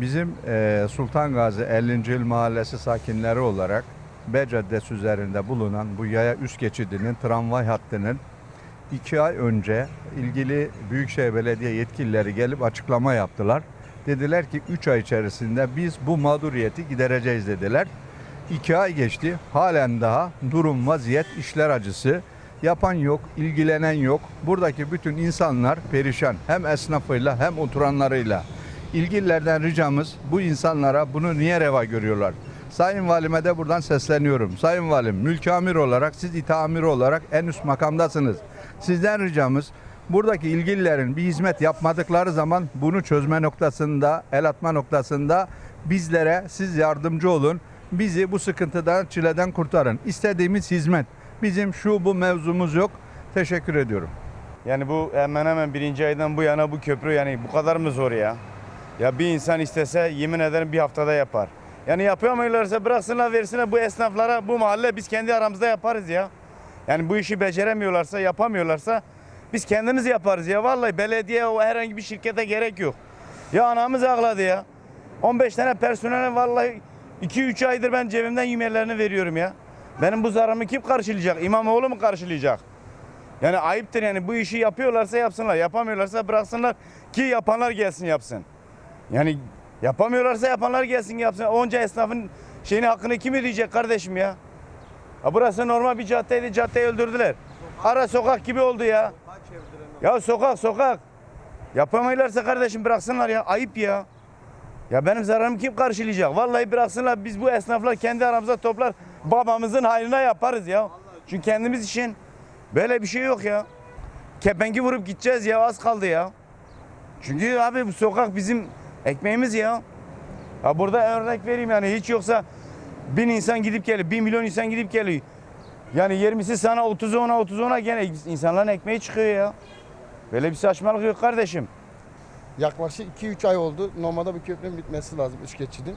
Bizim eee, Sultan Gazi 50. Yıl Mahallesi sakinleri olarak B Caddesi üzerinde bulunan bu yaya üst geçidinin tramvay hattının iki ay önce ilgili Büyükşehir Belediye yetkilileri gelip açıklama yaptılar. Dediler ki 3 ay içerisinde biz bu mağduriyeti gidereceğiz dediler. 2 ay geçti. Halen daha durum vaziyet işler acısı. Yapan yok, ilgilenen yok. Buradaki bütün insanlar perişan. Hem esnafıyla hem oturanlarıyla. İlgililerden ricamız bu insanlara bunu niye reva görüyorlar? Sayın Valime de buradan sesleniyorum. Sayın Valim, mülki amir olarak, siz ita amiri olarak en üst makamdasınız. Sizden ricamız buradaki ilgililerin bir hizmet yapmadıkları zaman bunu çözme noktasında, el atma noktasında bizlere siz yardımcı olun. Bizi bu sıkıntıdan, çileden kurtarın. İstediğimiz hizmet. Bizim şu bu mevzumuz yok. Teşekkür ediyorum. Yani bu hemen hemen birinci aydan bu yana bu köprü yani bu kadar mı zor ya? Ya bir insan istese yemin ederim bir haftada yapar. Yani yapamıyorlarsa bıraksınlar versinler bu esnaflara bu mahalle biz kendi aramızda yaparız ya. Yani bu işi beceremiyorlarsa yapamıyorlarsa biz kendimiz yaparız ya. Vallahi belediye o herhangi bir şirkete gerek yok. Ya anamız ağladı ya. 15 tane personele vallahi 2-3 aydır ben cebimden yemeğlerini veriyorum ya. Benim bu zararımı kim karşılayacak? İmamoğlu mu karşılayacak? Yani ayıptır yani bu işi yapıyorlarsa yapsınlar. Yapamıyorlarsa bıraksınlar ki yapanlar gelsin yapsın. Yani yapamıyorlarsa yapanlar gelsin yapsın. Onca esnafın şeyini hakkını kim ödeyecek kardeşim ya? Ha burası normal bir caddeydi. Caddeyi öldürdüler. Ara sokak gibi oldu ya. Ya sokak sokak. Yapamıyorlarsa kardeşim bıraksınlar ya. Ayıp ya. Ya benim zararımı kim karşılayacak? Vallahi bıraksınlar biz bu esnaflar kendi aramızda toplar babamızın hayrına yaparız ya. Çünkü kendimiz için böyle bir şey yok ya. Kepengi vurup gideceğiz ya az kaldı ya. Çünkü abi bu sokak bizim ekmeğimiz ya. Ha burada örnek vereyim yani hiç yoksa bin insan gidip geliyor, bir milyon insan gidip geliyor. Yani 20'si sana 30'u ona 30'u ona gene insanların ekmeği çıkıyor ya. Böyle bir saçmalık yok kardeşim. Yaklaşık 2-3 ay oldu. Normalde bu köprünün bitmesi lazım üç geçidin.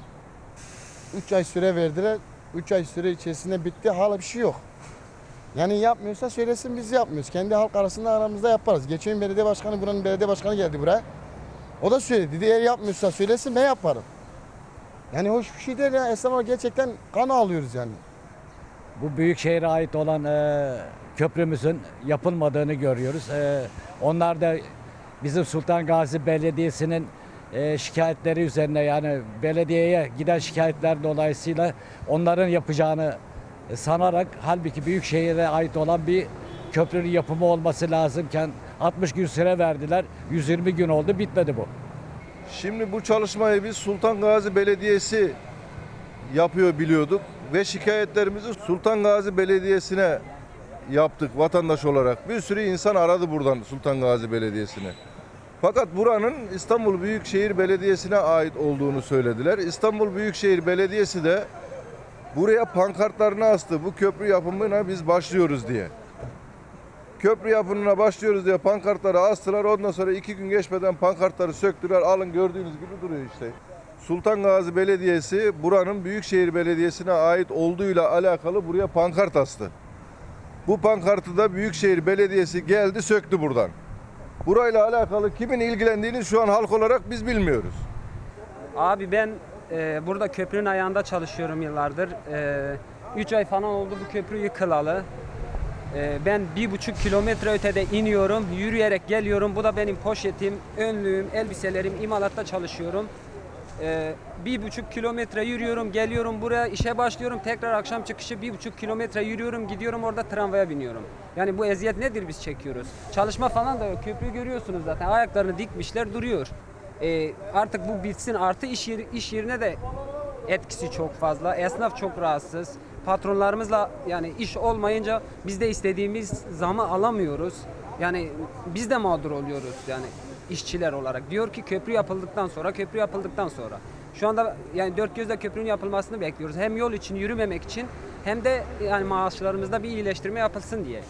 3 ay süre verdiler. 3 ay süre içerisinde bitti. Hala bir şey yok. Yani yapmıyorsa söylesin biz yapmıyoruz. Kendi halk arasında aramızda yaparız. Geçen belediye başkanı buranın belediye başkanı geldi buraya. O da söyledi. Eğer yapmıyorsa söylesin ben yaparım. Yani hoş bir şey değil ya. Esnaflar gerçekten kan ağlıyoruz yani. Bu büyük şehre ait olan e, köprümüzün yapılmadığını görüyoruz. E, onlar da bizim Sultan Gazi Belediyesi'nin e, şikayetleri üzerine yani belediyeye giden şikayetler dolayısıyla onların yapacağını e, sanarak halbuki büyük şehire ait olan bir köprünün yapımı olması lazımken 60 gün süre verdiler. 120 gün oldu bitmedi bu. Şimdi bu çalışmayı biz Sultan Gazi Belediyesi yapıyor biliyorduk ve şikayetlerimizi Sultan Gazi Belediyesi'ne yaptık vatandaş olarak. Bir sürü insan aradı buradan Sultan Gazi Belediyesi'ne. Fakat buranın İstanbul Büyükşehir Belediyesi'ne ait olduğunu söylediler. İstanbul Büyükşehir Belediyesi de buraya pankartlarını astı. Bu köprü yapımına biz başlıyoruz diye. Köprü yapımına başlıyoruz diye pankartları astılar. Ondan sonra iki gün geçmeden pankartları söktüler. Alın gördüğünüz gibi duruyor işte. Sultan Gazi Belediyesi buranın Büyükşehir Belediyesi'ne ait olduğuyla alakalı buraya pankart astı. Bu pankartı da Büyükşehir Belediyesi geldi söktü buradan. Burayla alakalı kimin ilgilendiğini şu an halk olarak biz bilmiyoruz. Abi ben e, burada köprünün ayağında çalışıyorum yıllardır. 3 ay falan oldu bu köprü yıkılalı. E, ben bir buçuk kilometre ötede iniyorum, yürüyerek geliyorum. Bu da benim poşetim, önlüğüm, elbiselerim, imalatta çalışıyorum. E, bir buçuk kilometre yürüyorum, geliyorum buraya, işe başlıyorum. Tekrar akşam çıkışı bir buçuk kilometre yürüyorum, gidiyorum orada tramvaya biniyorum. Yani bu eziyet nedir biz çekiyoruz? Çalışma falan da yok. Köprüyü görüyorsunuz zaten. Ayaklarını dikmişler duruyor. E, artık bu bitsin. Artı iş, yeri, iş yerine de etkisi çok fazla. Esnaf çok rahatsız. Patronlarımızla yani iş olmayınca biz de istediğimiz zamı alamıyoruz. Yani biz de mağdur oluyoruz yani işçiler olarak. Diyor ki köprü yapıldıktan sonra, köprü yapıldıktan sonra. Şu anda yani dört gözle köprünün yapılmasını bekliyoruz. Hem yol için yürümemek için hem de yani maaşlarımızda bir iyileştirme yapılsın diye.